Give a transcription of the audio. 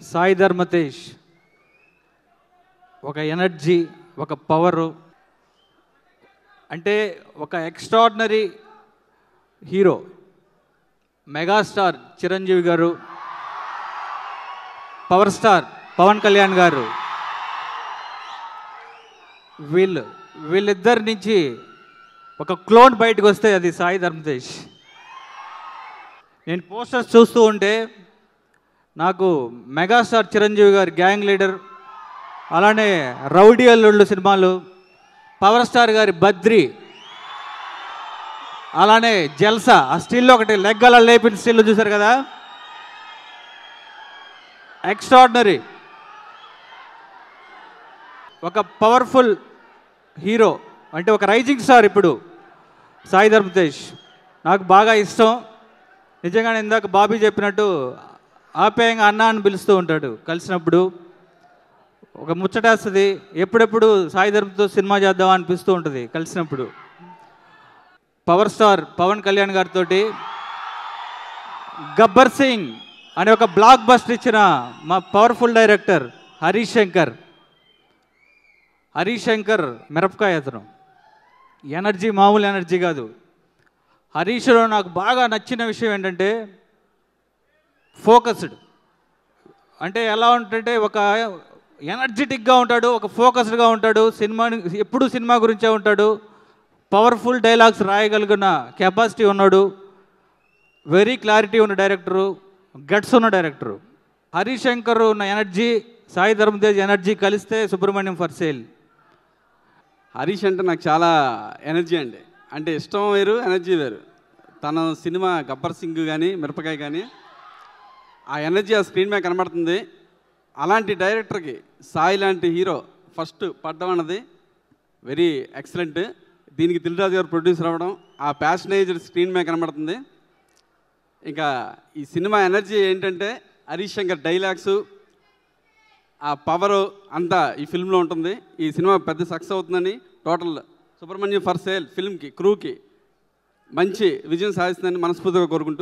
సాయి ధర్మతేష్ ఒక ఎనర్జీ ఒక పవరు అంటే ఒక ఎక్స్ట్రాడినరీ హీరో మెగాస్టార్ చిరంజీవి గారు పవర్ స్టార్ పవన్ కళ్యాణ్ గారు. వీళ్ళు వీళ్ళిద్దరి నుంచి ఒక క్లోన్ బయటకు వస్తే అది సాయి ధర్మతేష్ నేను పోస్టర్స్ చూస్తూ ఉంటే నాకు మెగాస్టార్ చిరంజీవి గారి గ్యాంగ్ లీడర్ అలానే రౌడీ అల్లుళ్ళు సినిమాలు పవర్ స్టార్ గారి బద్రి అలానే జల్సా ఆ స్టిల్ ఒకటి లెగ్ అలా లేపిన స్టిల్ చూశారు కదా? ఎక్స్ట్రాడినరీ ఒక పవర్ఫుల్ హీరో అంటే ఒక రైజింగ్ స్టార్ ఇప్పుడు సాయి ధర్మతేజ్. నాకు బాగా ఇష్టం. నిజంగానే ఇందాక బాబీ చెప్పినట్టు ఆప్యాయంగా అన్న అని పిలుస్తూ ఉంటాడు. కలిసినప్పుడు ఒక ముచ్చటేస్తుంది ఎప్పుడెప్పుడు సాయి ధర్మతో సినిమా చేద్దాం అనిపిస్తూ ఉంటుంది కలిసినప్పుడు. పవర్ స్టార్ పవన్ కళ్యాణ్ గారితో గబ్బర్ సింగ్ అనే ఒక బ్లాక్ బస్టర్ ఇచ్చిన మా పవర్ఫుల్ డైరెక్టర్ హరీష్ శంకర్. హరీష్ శంకర్ మిరపకాయ అతను. ఎనర్జీ మామూలు ఎనర్జీ కాదు. హరీష్లో నాకు బాగా నచ్చిన విషయం ఏంటంటే ఫోకస్డ్. అంటే ఎలా ఉంటుంటే ఒక ఎనర్జెటిక్గా ఉంటాడు ఒక ఫోకస్డ్గా ఉంటాడు సినిమా ఎప్పుడు సినిమా గురించే ఉంటాడు. పవర్ఫుల్ డైలాగ్స్ రాయగలిగిన కెపాసిటీ ఉన్నాడు వెరీ క్లారిటీ ఉన్న డైరెక్టరు గట్స్ ఉన్న డైరెక్టరు. హరీష్ శంకర్ ఉన్న ఎనర్జీ సాయి ధర్మతేజ్ ఎనర్జీ కలిస్తే సుబ్రహ్మణ్యం ఫర్ సేల్. హరీష్ అంటే నాకు చాలా ఎనర్జీ అండి. అంటే ఇష్టం వేరు ఎనర్జీ వేరు. తన సినిమా గబ్బర్ సింగ్ కానీ మిరపకాయ కానీ ఆ ఎనర్జీ ఆ స్క్రీన్ మీద కనబడుతుంది. అలాంటి డైరెక్టర్కి సాయి లాంటి హీరో ఫస్ట్ పడ్డం అన్నది వెరీ ఎక్సలెంట్. దీనికి దిల్రాజు గారు ప్రొడ్యూసర్ అవ్వడం ఆ ప్యాషనైజ్డ్ స్క్రీన్ మీద కనబడుతుంది. ఇంకా ఈ సినిమా ఎనర్జీ ఏంటంటే హరీష్ శంకర్ డైలాగ్స్ ఆ పవర్ అంతా ఈ ఫిల్మ్లో ఉంటుంది. ఈ సినిమా పెద్ద సక్సెస్ అవుతుందని టోటల్ సుబ్రహ్మణ్యం ఫర్ సేల్ ఫిల్మ్కి క్రూకి మంచి విజయం సాధిస్తుందని మనస్ఫూర్తిగా కోరుకుంటూ